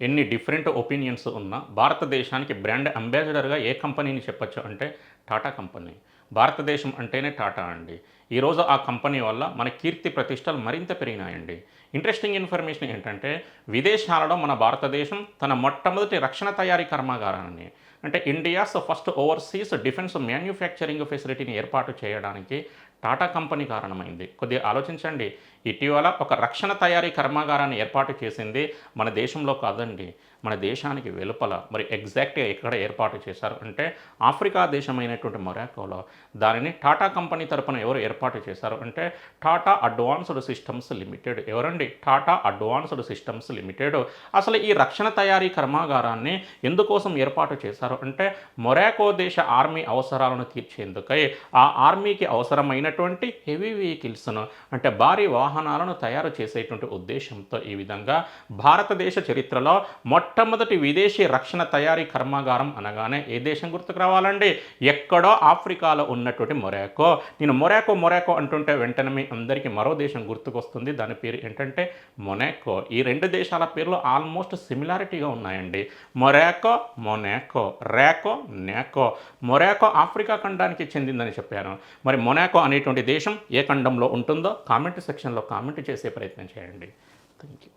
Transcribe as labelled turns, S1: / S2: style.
S1: ఎన్ని different opinions ఉన్నా భారతదేశానికి బ్రాండ్ అంబాసిడర్గా ఏ కంపెనీని చెప్పొచ్చు అంటే టాటా కంపెనీ. భారతదేశం అంటేనే టాటా అండి. ఈరోజు ఆ కంపెనీ వల్ల మన కీర్తి ప్రతిష్టలు మరింత పెరిగినాయండి. ఇంట్రెస్టింగ్ ఇన్ఫర్మేషన్ ఏంటంటే విదేశాలలో మన భారతదేశం తన మొట్టమొదటి రక్షణ తయారీ కర్మాగారాన్ని అంటే India's first overseas defence manufacturing ఫెసిలిటీని ఏర్పాటు చేయడానికి టాటా కంపెనీ కారణమైంది. కొద్దిగా ఆలోచించండి. ఇటీవల ఒక రక్షణ తయారీ కర్మాగారాన్ని ఏర్పాటు చేసింది మన దేశంలో కాదండి. మన దేశానికి వెలుపల మరి ఎగ్జాక్ట్గా ఎక్కడ ఏర్పాటు చేశారు అంటే ఆఫ్రికా దేశమైనటువంటి మొరాకోలో దానిని టాటా కంపెనీ తరపున ఎవరు ఏర్పాటు చేశారు అంటే టాటా అడ్వాన్స్డ్ సిస్టమ్స్ లిమిటెడ్. ఎవరండి? Tata advanced systems limited. అసలు ఈ రక్షణ తయారీ కర్మాగారాన్ని ఎందుకోసం ఏర్పాటు చేశారు అంటే మొరాకో దేశ ఆర్మీ అవసరాలను తీర్చేందుకై ఆ ఆర్మీకి అవసరమైన అవసరమైనటువంటి హెవీ వెహికల్స్ను అంటే భారీ వాహనాలను తయారు చేసేటువంటి ఉద్దేశంతో ఈ విధంగా భారతదేశ చరిత్రలో మొట్టమొదటి విదేశీ రక్షణ తయారీ కర్మాగారం అనగానే ఏ దేశం గుర్తుకు రావాలండి? ఎక్కడో ఆఫ్రికాలో ఉన్నటువంటి మొరాకో. నేను మొరాకో మొరాకో అంటుంటే వెంటనే మీ అందరికీ మరో దేశం గుర్తుకొస్తుంది. దాని పేరు ఏంటంటే మొనాకో. ఈ రెండు దేశాల పేర్లు ఆల్మోస్ట్ సిమిలారిటీగా ఉన్నాయండి. Morocco Monaco. రేకో నేకో మొరాకో ఆఫ్రికా ఖండానికి చెందిందని చెప్పాను. మరి మొనాకో అనేటువంటి దేశం ఏ ఖండంలో ఉంటుందో కామెంట్ సెక్షన్లో కామెంట్ చేసే ప్రయత్నం చేయండి. Thank you